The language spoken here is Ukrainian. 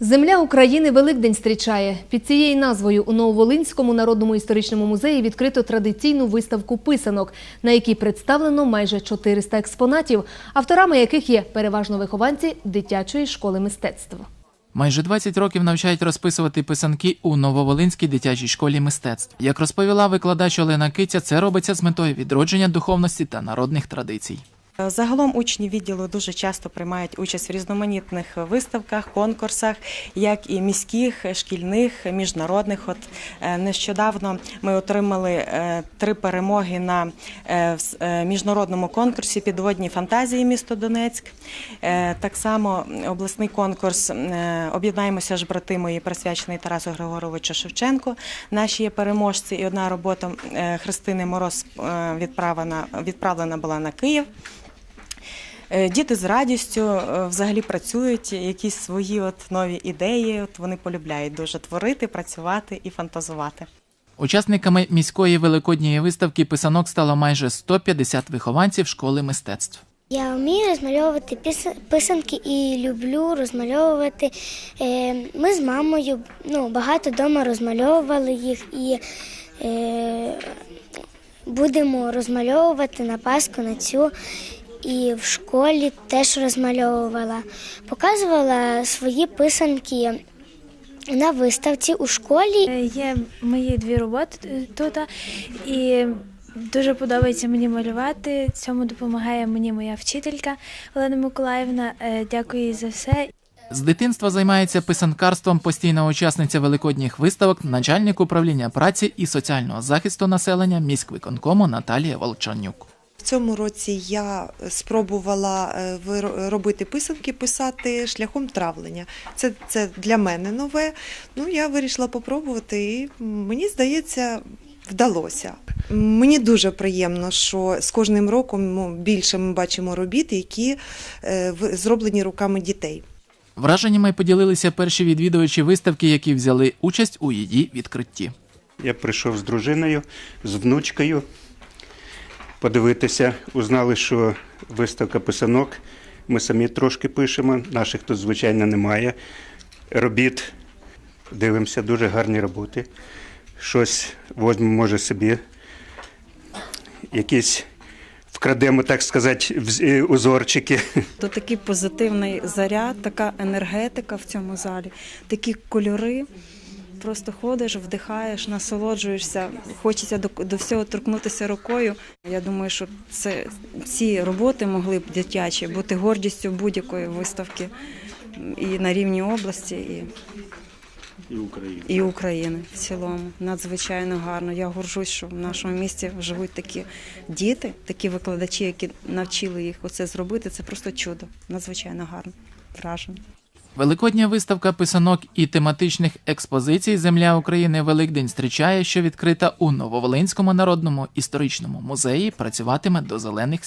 Земля України Великдень зустрічає. Під цією назвою у Нововолинському народному історичному музеї відкрито традиційну виставку писанок, на якій представлено майже 400 експонатів, авторами яких є переважно вихованці дитячої школи мистецтва. Майже 20 років навчають розписувати писанки у Нововолинській дитячій школі мистецтв. Як розповіла викладач Олена Киця, це робиться з метою відродження духовності та народних традицій. Загалом учні відділу дуже часто приймають участь в різноманітних виставках, конкурсах, як і міських, шкільних, міжнародних. От е, нещодавно ми отримали е, три перемоги на е, міжнародному конкурсі Підводні фантазії місто Донецьк. Так само обласний конкурс Об'єднаємося ж брати мої присвячений Тарасу Григоровичу Шевченку. Наші є переможці, і одна робота Христини Мороз відправлена, відправлена була на Київ. Е, Діти з радістю е, взагалі працюють, якісь свої от нові ідеї. От вони полюбляють дуже творити, працювати і фантазувати. Учасниками міської великодньої виставки писанок стало майже 150 вихованців школи мистецтв. Я вмію розмальовувати писанки і люблю розмальовувати. Е, Ми з мамою ну, багато вдома розмальовували їх і будемо розмальовувати на Пасху на цю. І в школі теж розмальовувала. Показувала свої писанки на виставці у школі. Е, Є мої дві роботи тут, і дуже подобається мені малювати. Цьому допомагає мені моя вчителька Олена Миколаївна. Е, Дякую їй за все. З дитинства займається писанкарством постійна учасниця великодніх виставок, начальник управління праці і соціального захисту населення міськвиконкому Наталія Волчанюк. В цьому році я спробувала е, робити писанки, писати шляхом травлення. Це, це для мене нове. Ну, я вирішила попробувати, і мені здається, вдалося. Мені дуже приємно, що з кожним роком ну, більше ми бачимо робіт, які е, в- зроблені руками дітей. Враженнями поділилися перші відвідувачі виставки, які взяли участь у її відкритті. Я прийшов з дружиною, з внучкою подивитися. Узнали, що виставка писанок. Ми самі трошки пишемо, наших тут, звичайно, немає. Робіт. Дивимося, дуже гарні роботи. Щось возьмемо, може, собі. Якісь вкрадемо, так сказати, е, узорчики. То такий позитивний заряд, така енергетика в цьому залі, такі кольори. Просто ходиш, вдихаєш, насолоджуєшся, хочеться до, до всього торкнутися рукою. Я думаю, що це ці роботи могли б дитячі бути гордістю будь-якої виставки і на рівні області, і, І України. і України в цілому. Надзвичайно гарно. Я горжусь, що в нашому місті живуть такі діти, такі викладачі, які навчили їх оце зробити. Це просто чудо. Надзвичайно гарно. Враження. Великодня виставка писанок і тематичних експозицій Земля України Великдень зустрічає, що відкрита у Нововолинському народному історичному музеї, працюватиме до зелених свят.